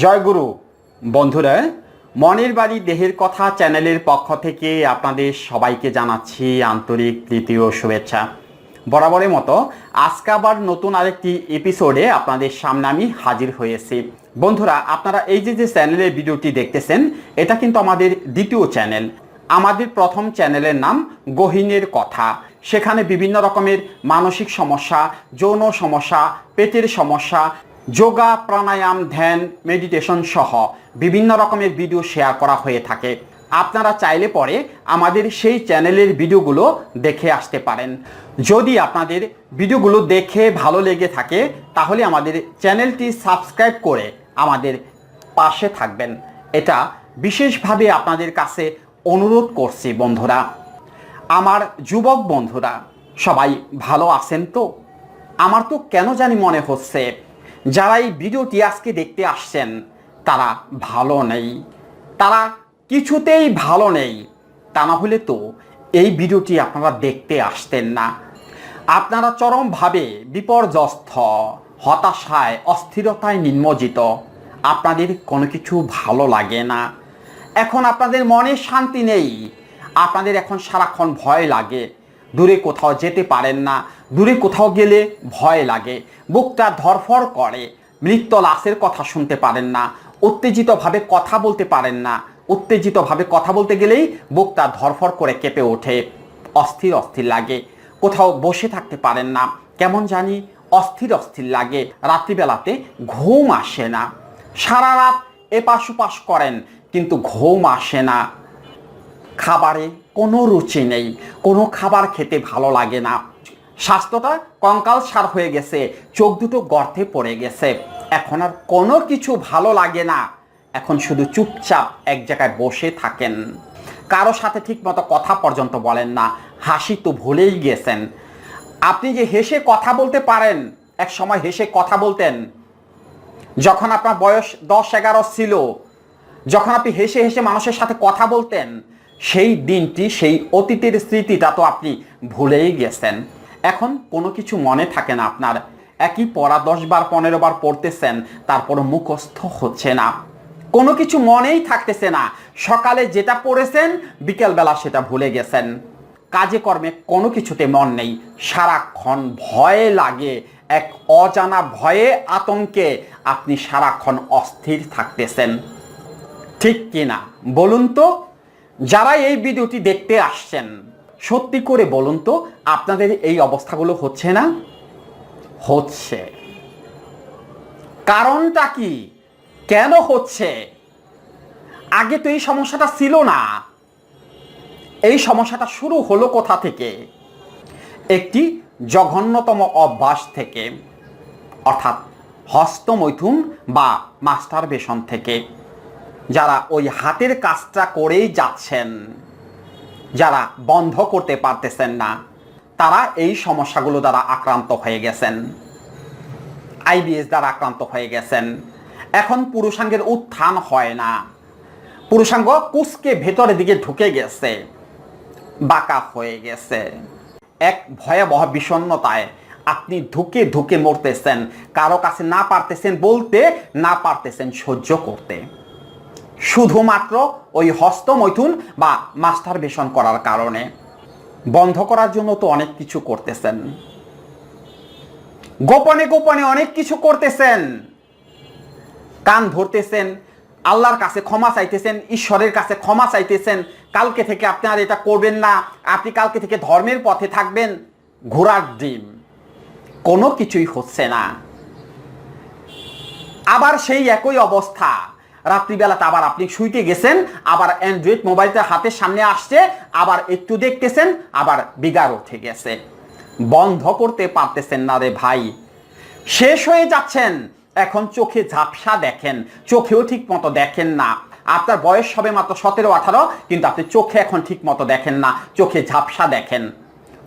জয়গুরু বন্ধুরা মনের বাড়ি দেহের কথা চ্যানেলের পক্ষ থেকে আপনাদের সবাইকে জানাচ্ছি আন্তরিক তৃতীয় শুভেচ্ছা। বরাবরের মতো আজকে আবার নতুন আরেকটি এপিসোডে আপনাদের সামনে আমি হাজির হয়েছি। বন্ধুরা, আপনারা এই যে যে চ্যানেলের ভিডিওটি দেখতেছেন, এটা কিন্তু আমাদের দ্বিতীয় চ্যানেল। আমাদের প্রথম চ্যানেলের নাম গহিনের কথা। সেখানে বিভিন্ন রকমের মানসিক সমস্যা, যৌন সমস্যা, পেটের সমস্যা যোগা, প্রাণায়াম, ধ্যান মেডিটেশন সহ বিভিন্ন রকমের ভিডিও শেয়ার করা হয়ে থাকে। আপনারা চাইলে পরে আমাদের সেই চ্যানেলের ভিডিওগুলো দেখে আসতে পারেন। যদি আপনাদের ভিডিওগুলো দেখে ভালো লেগে থাকে, তাহলে আমাদের চ্যানেলটি সাবস্ক্রাইব করে আমাদের পাশে থাকবেন। এটা বিশেষভাবে আপনাদের কাছে অনুরোধ করছি বন্ধুরা। আমার যুবক বন্ধুরা, সবাই ভালো আছেন তো? আমার তো কেন জানি মনে হচ্ছে যারা এই ভিডিওটি আজকে দেখতে আসছেন, তারা ভালো নেই। তারা কিছুতেই ভালো নেই। তা না হলে তো এই ভিডিওটি আপনারা দেখতে আসতেন না। আপনারা চরমভাবে বিপর্যস্ত, হতাশায়, অস্থিরতায় নিম্নজিত আপনাদের কোনো কিছু ভালো লাগে না। এখন আপনাদের মনে শান্তি নেই। আপনাদের এখন সারাক্ষণ ভয় লাগে। দূরে কোথাও যেতে পারেন না, দূরে কোথাও গেলে ভয় লাগে, বুকটা ধরফর করে মৃত্যু লাশের কথা শুনতে পারেন না, উত্তেজিতভাবে কথা বলতে পারেন না, উত্তেজিতভাবে কথা বলতে গেলেই বুকটা ধরফর করে কেঁপে ওঠে, অস্থির অস্থির লাগে, কোথাও বসে থাকতে পারেন না, কেমন জানি অস্থির অস্থির লাগে, রাত্রিবেলাতে ঘুম আসে না, সারা রাত এপাশ ওপাশ করেন, কিন্তু ঘুম আসে না। খাবারে কোনো রুচি নেই, কোনো খাবার খেতে ভালো লাগে না। স্বাস্থ্যটা কঙ্কাল সার হয়ে গেছে, চোখ দুটো গর্তে পড়ে গেছে। এখন আর কোনো কিছু ভালো লাগে না। এখন শুধু চুপচাপ এক জায়গায় বসে থাকেন। কারও সাথে ঠিক মতো কথা পর্যন্ত বলেন না, হাসি তো ভুলেই গেছেন। আপনি যে হেসে কথা বলতে পারেন, এক সময় হেসে কথা বলতেন। যখন আপনার বয়স দশ এগারো ছিল, যখন আপনি হেসে হেসে মানুষের সাথে কথা বলতেন সেই দিনটি, সেই অতীতের স্মৃতিটা তো আপনি ভুলেই গেছেন। এখন কোনো কিছু মনে থাকে না আপনার। একই পড়া দশ বার পনেরো বার পড়তেছেন তারপর মুখস্থ হচ্ছে না। কোনো কিছু মনেই থাকতেছে না। সকালে যেটা পড়েছেন, বিকেলবেলা সেটা ভুলে গেছেন। কাজে কর্মে কোনো কিছুতে মন নেই। সারাক্ষণ ভয়ে লাগে। এক অজানা ভয়ে, আতঙ্কে আপনি সারাক্ষণ অস্থির থাকতেছেন। ঠিক কিনা বলুন তো যারা এই ভিডিওটি দেখতে আসছেন, সত্যি করে বলুন তো, আপনাদের এই অবস্থাগুলো হচ্ছে না? হচ্ছে। কারণটা কি? কেন হচ্ছে? আগে তো এই সমস্যাটা ছিল না। এই সমস্যাটা শুরু হলো কোথা থেকে? একটি জঘন্যতম অভ্যাস থেকে, অর্থাৎ হস্তমৈথুন বা মাস্টার বেশন থেকে। যারা ওই হাতের কাজটা করেই যাচ্ছেন, যারা বন্ধ করতে পারতেছেন না, তারা এই সমস্যাগুলো দ্বারা আক্রান্ত হয়ে গেছেন আইবিএস দ্বারা আক্রান্ত হয়ে গেছেন। এখন পুরুষাঙ্গের উত্থান হয় না। পুরুষাঙ্গ কুসকে ভেতরের দিকে ঢুকে গেছে, বাঁকা হয়ে গেছে। এক ভয়াবহ বিষণ্ণতায় আপনি ধুকে ধুকে মরতেছেন, কারও কাছে না পারতেছেন বলতে, না পারতেছেন সহ্য করতে। শুধুমাত্র ওই হস্তমৈথুন বা মাস্টার বেশন করার কারণে। বন্ধ করার জন্য তো অনেক কিছু করতেছেন। গোপনে গোপনে অনেক কিছু করতেছেন। কান ধরতেছেন, আল্লাহর কাছে ক্ষমা চাইতেছেন, ঈশ্বরের কাছে ক্ষমা চাইতেছেন, কালকে থেকে আপনি আর এটা করবেন না, আপনি কালকে থেকে ধর্মের পথে থাকবেন, ঘোড়ার ডিম। কোনো কিছুই হচ্ছে না। আবার সেই একই অবস্থা। রাত্রিবেলাতে আবার আপনি শুইতে গেছেন, আবার অ্যান্ড্রয়েড মোবাইলটা হাতের সামনে আসছে, আবার একটু দেখতেছেন, আবার বিগার উঠে গেছে। বন্ধ করতে পারতেছেন না রে ভাই। শেষ হয়ে যাচ্ছেন। এখন চোখে ঝাপসা দেখেন, চোখেও ঠিক মতো দেখেন না। আপনার বয়স হবে মাত্র সতেরো, আঠারো, কিন্তু আপনি চোখে এখন ঠিক মতো দেখেন না, চোখে ঝাপসা দেখেন।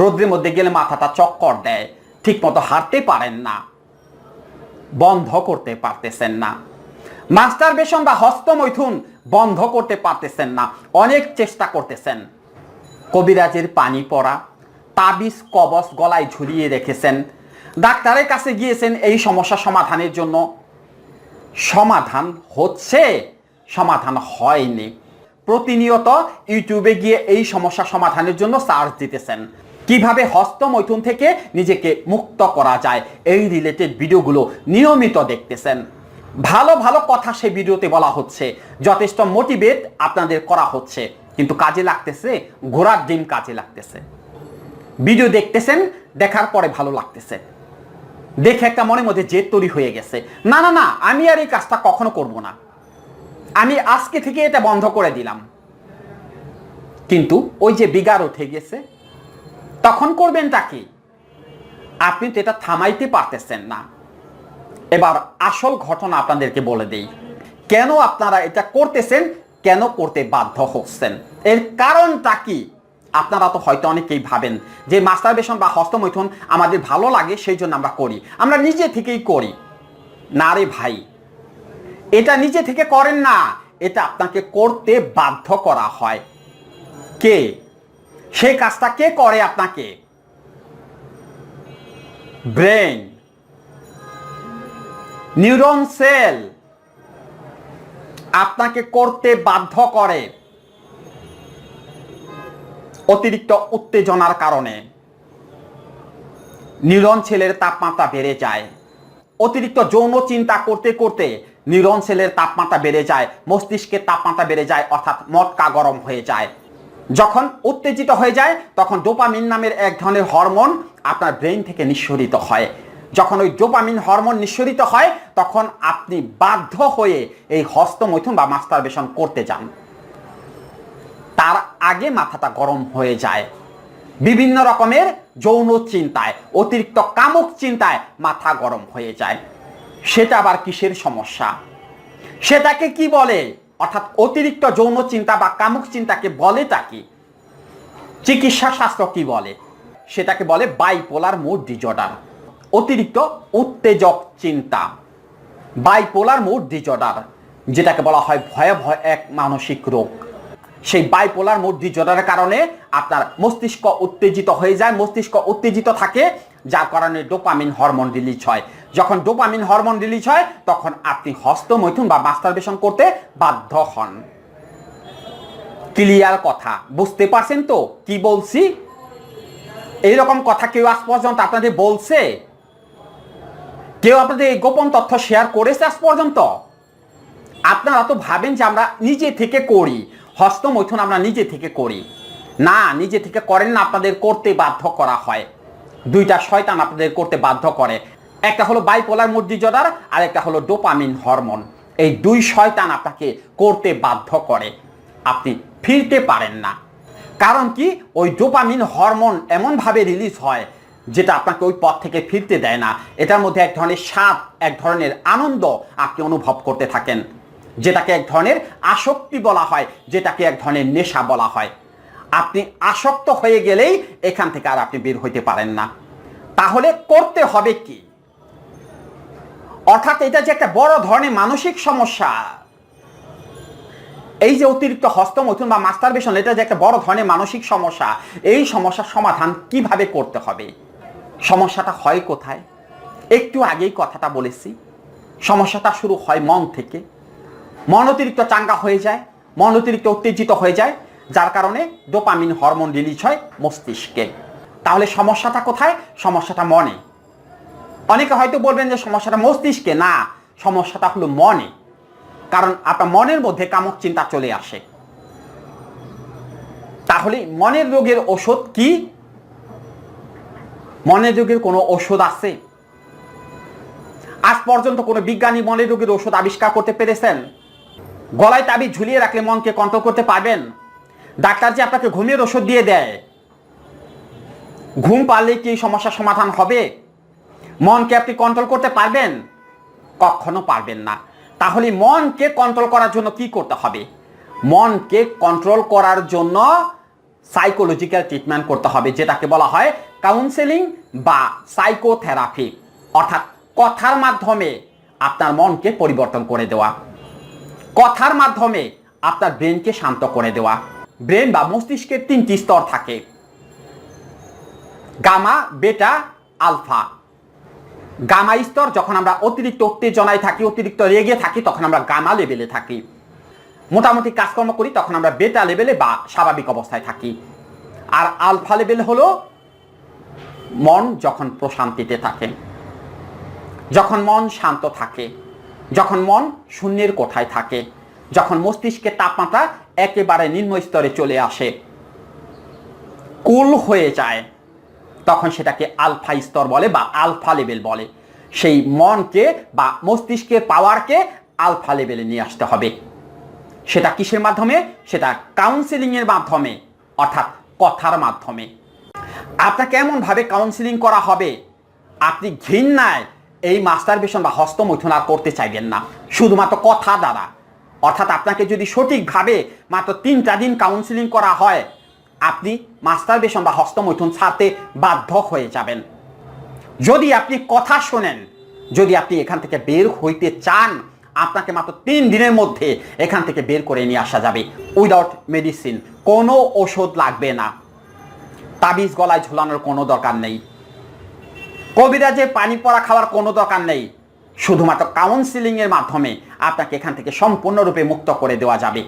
রোদ্রের মধ্যে গেলে মাথাটা চক্কর দেয় ঠিক মতো হাঁটতে পারেন না। বন্ধ করতে পারতেছেন না। মাস্টার বেশন বা হস্তমৈথুন বন্ধ করতে পারতেছেন না, অনেক চেষ্টা করতেছেন। কবিরাজের পানি পড়া, তাবিজ কবচ গলায় ঝুলিয়ে রেখেছেন। ডাক্তারের কাছে গিয়েছেন এই সমস্যা সমাধানের জন্য। সমাধান হচ্ছে, সমাধান হয়নি। প্রতিনিয়ত ইউটিউবে গিয়ে এই সমস্যা সমাধানের জন্য সার্চ দিতেছেন। কীভাবে হস্তমৈথুন থেকে নিজেকে মুক্ত করা যায়, এই রিলেটেড ভিডিওগুলো নিয়মিত দেখতেছেন। ভালো ভালো কথা সেই ভিডিওতে বলা হচ্ছে। যথেষ্ট মোটিভেট আপনাদের করা হচ্ছে। কিন্তু কাজে লাগতেছে ঘোড়ার ডিম কাজে লাগতেছে। ভিডিও দেখতেছেন, দেখার পরে ভালো লাগতেছে। দেখে একটা মনের মধ্যে জেদ তৈরি হয়ে গেছে। না না না, আমি আর এই কাজটা কখনো করব না। আমি আজকে থেকে এটা বন্ধ করে দিলাম। কিন্তু ওই যে বিগার উঠে গেছে, তখন করবেন তাকে আপনি তো এটা থামাইতে পারতেছেন না। এবার আসল ঘটনা আপনাদেরকে বলে দেই। কেন আপনারা এটা করতেছেন? কেন করতে বাধ্য হচ্ছেন? এর কারণটা কি? আপনারা তো হয়তো অনেকেই ভাবেন যে মাস্টারবেশন বা হস্তমৈথুন আমাদের ভালো লাগে, সেই জন্য আমরা করি। আমরা নিজে থেকেই করি। না রে ভাই, এটা নিজে থেকে করেন না, এটা আপনাকে করতে বাধ্য করা হয়। কে? সেই কাজটা কে করে আপনাকে? ব্রেন। নিউরন সেল আপনাকে করতে বাধ্য করে অতিরিক্ত উত্তেজনার কারণে। নিউরন সেলের তাপমাত্রা বেড়ে যায়। অতিরিক্ত যৌন চিন্তা করতে করতে নিউরন সেলের তাপমাত্রা বেড়ে যায়, মস্তিষ্কের তাপমাত্রা বেড়ে যায়, অর্থাৎ মটকা গরম হয়ে যায়। যখন উত্তেজিত হয়ে যায়, তখন ডোপামিন নামের এক ধরনের হরমোন আপনার ব্রেন থেকে নিঃসরিত হয়। যখন ওই ডোপামিন হরমোন নিঃসরিত হয়, তখন আপনি বাধ্য হয়ে এই হস্তমৈথুন বা মাস্টারবেশন করতে যান। তার আগে মাথাটা গরম হয়ে যায়। বিভিন্ন রকমের যৌন চিন্তায়, অতিরিক্ত কামুক চিন্তায় মাথা গরম হয়ে যায়। সেটা আবার কিসের সমস্যা? সেটাকে কি বলে? অর্থাৎ অতিরিক্ত যৌন চিন্তা বা কামুক চিন্তাকে বলেটা কি? চিকিৎসা শাস্ত্র কি বলে? সেটাকে বলে বাইপোলার মুড ডিজর্ডার অতিরিক্ত উত্তেজক চিন্তা। বাইপোলার মুড ডিজর্ডার যেটাকে বলা হয় ভয়াবহ এক মানসিক রোগ। সেই বাইপোলার মুড ডিজর্ডারের কারণে আপনার মস্তিষ্ক উত্তেজিত হয়ে যায়, মস্তিষ্ক উত্তেজিত থাকে, যার কারণে ডোপামিন হরমোন রিলিজ হয়। যখন ডোপামিন হরমোন রিলিজ হয়, তখন আপনি হস্তমৈথুন বা মাস্টারবেশন করতে বাধ্য হন। ক্লিয়ার কথা। বুঝতে পারছেন তো? কি বলছি? এইরকম কথা কেউ আজ পর্যন্ত আপনাদের বলছে? কেউ আপনাদের এই গোপন তথ্য শেয়ার করেছে আজ পর্যন্ত? আপনারা তো ভাবেন যে আমরা নিজে থেকে করি, হস্তমৈথুন আমরা নিজে থেকে করি। না, নিজে থেকে করেন না, আপনাদের করতে বাধ্য করা হয়। দুইটা শয়তান আপনাদের করতে বাধ্য করে। একটা হলো বাইপোলার ডিজর্ডার আর একটা হলো ডোপামিন হরমোন এই দুই শয়তান আপনাকে করতে বাধ্য করে। আপনি ফিরতে পারেন না। কারণ কি? ওই ডোপামিন হরমোন এমনভাবে রিলিজ হয় যেটা আপনাকে ওই পথ থেকে ফিরতে দেয় না। এটার মধ্যে এক ধরনের স্বাদ, এক ধরনের আনন্দ আপনি অনুভব করতে থাকেন। যেটাকে এক ধরনের আসক্তি বলা হয়, যেটাকে এক ধরনের নেশা বলা হয়। আপনি আসক্ত হয়ে গেলেই এখান থেকে আর আপনি বের হইতে পারেন না। তাহলে করতে হবে কি? অর্থাৎ এটা যে একটা বড় ধরনের মানসিক সমস্যা। এই যে অতিরিক্ত হস্তমৈথুন বা মাস্টারবেশন, এটা যে একটা বড় ধরনের মানসিক সমস্যা, এই সমস্যার সমাধান কীভাবে করতে হবে? সমস্যাটা হয় কোথায়? একটু আগেই কথাটা বলেছি। সমস্যাটা শুরু হয় মন থেকে। মন অতিরিক্ত চাঙ্গা হয়ে যায়, মন অতিরিক্ত উত্তেজিত হয়ে যায়, যার কারণে ডোপামিন হরমোন রিলিজ হয় মস্তিষ্কে। তাহলে সমস্যাটা কোথায়? সমস্যাটা মনে। অনেকে হয়তো বলবেন যে সমস্যাটা মস্তিষ্কে। না, সমস্যাটা হলো মনে। কারণ আপনার মনের মধ্যে কামক চিন্তা চলে আসে। তাহলে মনের রোগের ওষুধ কি? মনের রোগের কোনো ওষুধ আছে? আজ পর্যন্ত কোনো বিজ্ঞানী মনের রোগের ওষুধ আবিষ্কার করতে পেরেছেন? গলায় তাবি ঝুলিয়ে রাখলে মনকে কন্ট্রোল করতে পারবেন? ডাক্তার যে আপনাকে ঘুমের ওষুধ দিয়ে দেয়। ঘুম পারলে কি সমস্যার সমাধান হবে? মনকে আপনি কন্ট্রোল করতে পারবেন? কখনো পারবেন না। তাহলে মনকে কন্ট্রোল করার জন্য কি করতে হবে? মনকে কন্ট্রোল করার জন্য সাইকোলজিক্যাল ট্রিটমেন্ট করতে হবে, যেটাকে বলা হয় কাউন্সেলিং বা সাইকোথেরাপি অর্থাৎ কথার মাধ্যমে আপনার মনকে পরিবর্তন করে দেওয়া, কথার মাধ্যমে আপনার ব্রেনকে শান্ত করে দেওয়া, ব্রেন বা মস্তিষ্কের তিনটি স্তর থাকে। গামা, বেটা, আলফা। গামা স্তর যখন আমরা অতিরিক্ত উত্তেজনায় থাকি, অতিরিক্ত রেগে থাকি, তখন আমরা গামা লেভেলে থাকি। মোটামুটি কাজকর্ম করি, তখন আমরা বেটা লেভেলে বা স্বাভাবিক অবস্থায় থাকি। আর আলফা লেভেল হলো মন যখন প্রশান্তিতে থাকে, যখন মন শান্ত থাকে, যখন মন শূন্যের কোঠায় থাকে, যখন মস্তিষ্কের তাপমাত্রা একেবারে নিম্ন স্তরে চলে আসে, কুল হয়ে যায়, তখন সেটাকে আলফা স্তর বলে বা আলফা লেভেল বলে। সেই মনকে বা মস্তিষ্কের পাওয়ারকে আলফা লেভেলে নিয়ে আসতে হবে। সেটা কিসের মাধ্যমে? সেটা কাউন্সিলিংয়ের মাধ্যমে, অর্থাৎ কথার মাধ্যমে। আপনাকে এমনভাবে কাউন্সিলিং করা হবে, আপনি ঘৃণায় এই মাস্টারবেশন বা হস্তমৈথুন করতে চাইবেন না। শুধুমাত্র কথা দ্বারা। অর্থাৎ আপনাকে যদি সঠিকভাবে মাত্র তিনটা দিন কাউন্সিলিং করা হয়, আপনি মাস্টারবেশন বা হস্তমৈথুন ছাড়তে বাধ্য হয়ে যাবেন। যদি আপনি কথা শোনেন, যদি আপনি এখান থেকে বের হইতে চান, আপনাকে মাত্র তিন দিনের মধ্যে এখান থেকে বের করে নিয়ে আসা যাবে। উইদাউট মেডিসিন কোনো ওষুধ লাগবে না। তাবিজ গলায় ঝুলানোর কোনো দরকার নেই। কবিরাজে পানি পড়া খাওয়ার কোনো দরকার নেই। শুধুমাত্র কাউন্সিলিং এর মাধ্যমে আপনাকে এখান থেকে সম্পূর্ণরূপে মুক্ত করে দেওয়া যাবে।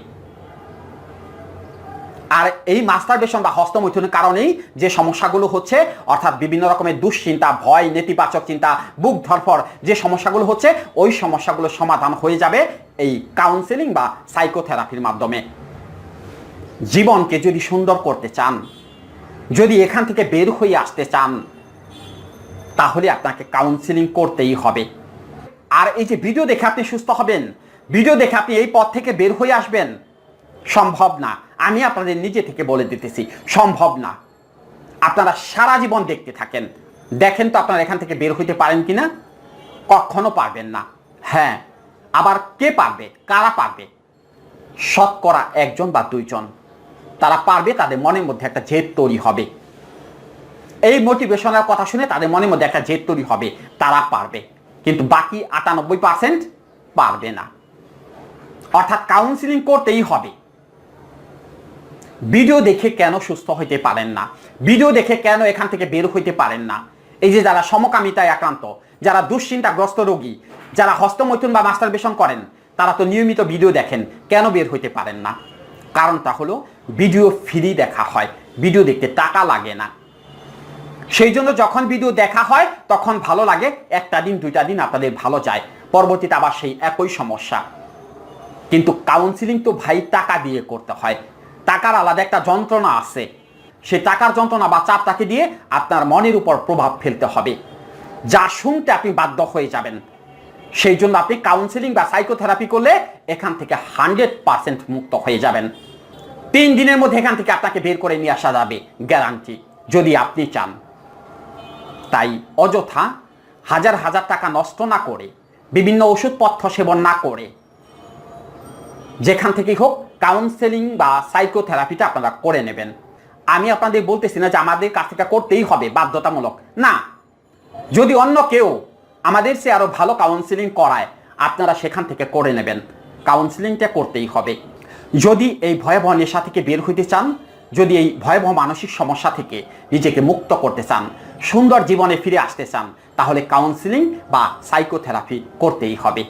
আর এই মাস্টারবেশন বা হস্তমৈথুনের কারণেই যে সমস্যাগুলো হচ্ছে, অর্থাৎ বিভিন্ন রকমের দুশ্চিন্তা, ভয়, নেতিবাচক চিন্তা, বুক ধরফর যে সমস্যাগুলো হচ্ছে, ওই সমস্যাগুলো সমাধান হয়ে যাবে এই কাউন্সেলিং বা সাইকোথেরাপির মাধ্যমে। জীবনকে যদি সুন্দর করতে চান যদি এখান থেকে বের হয়ে আসতে চান, তাহলে আপনাকে কাউন্সিলিং করতেই হবে। আর এই যে ভিডিও দেখে আপনি সুস্থ হবেন ভিডিও দেখে আপনি এই পথ থেকে বের হয়ে আসবেন, সম্ভব না। আমি আপনাদের নিজে থেকে বলে দিতেছি, সম্ভব না। আপনারা সারা জীবন দেখতে থাকেন। দেখেন তো আপনারা এখান থেকে বের হইতে পারেন কিনা? কখনো পারবেন না। হ্যাঁ আবার কে পারবে? কারা পারবে? শতকরা একজন বা দুইজন। তারা পারবে, তাদের মনের মধ্যে একটা জেদ তৈরি হবে। এই মোটিভেশনের কথা শুনে তাদের মনের মধ্যে একটা জেদ তৈরি হবে, তারা পারবে। কিন্তু বাকি আটানব্বই পার্সেন্ট পারবে না। অর্থাৎ কাউন্সিলিং করতেই হবে। ভিডিও দেখে কেন সুস্থ হইতে পারেন না? ভিডিও দেখে কেন এখান থেকে বের হইতে পারেন না? এই যে যারা সমকামিতায় আক্রান্ত, যারা দুশ্চিন্তাগ্রস্ত রোগী, যারা হস্তমৈথুন বা মাস্টারবেশন করেন, তারা তো নিয়মিত ভিডিও দেখেন, কেন বের হইতে পারেন না? কারণটা হলো ভিডিও ফ্রি দেখা হয়। ভিডিও দেখতে টাকা লাগে না। সেই জন্য যখন ভিডিও দেখা হয়, তখন ভালো লাগে, একটা দিন, দুইটা দিন আপনাদের ভালো যায়। পরবর্তীতে আবার সেই একই সমস্যা। কিন্তু কাউন্সিলিং তো ভাই টাকা দিয়ে করতে হয়। টাকার আলাদা একটা যন্ত্রণা আছে। সে টাকার যন্ত্রণা বা চাপটাকে দিয়ে আপনার মনের উপর প্রভাব ফেলতে হবে। যা শুনতে আপনি বাধ্য হয়ে যাবেন। সেই জন্য আপনি কাউন্সিলিং বা সাইকোথেরাপি করলে এখান থেকে হান্ড্রেড পার্সেন্ট মুক্ত হয়ে যাবেন। তিন দিনের মধ্যে এখান থেকে আপনাকে বের করে নিয়ে আসা যাবে গ্যারান্টি যদি আপনি চান। তাই অযথা হাজার হাজার টাকা নষ্ট না করে, বিভিন্ন ওষুধপথ্য সেবন না করে, যেখান থেকেই হোক কাউন্সেলিং বা সাইকোথেরাপিটা আপনারা করে নেবেন। আমি আপনাদের বলতেছি না যে আমাদের কাছ থেকে করতেই হবে, বাধ্যতামূলক। না। যদি অন্য কেউ আমাদের সে আরও ভালো কাউন্সিলিং করায়, আপনারা সেখান থেকে করে নেবেন। কাউন্সিলিংটা করতেই হবে। যদি এই ভয়াবহ নেশা থেকে বের হইতে চান, যদি এই ভয়াবহ মানসিক সমস্যা থেকে নিজেকে মুক্ত করতে চান, সুন্দর জীবনে ফিরে আসতে চান, তাহলে কাউন্সিলিং বা সাইকোথেরাপি করতেই হবে।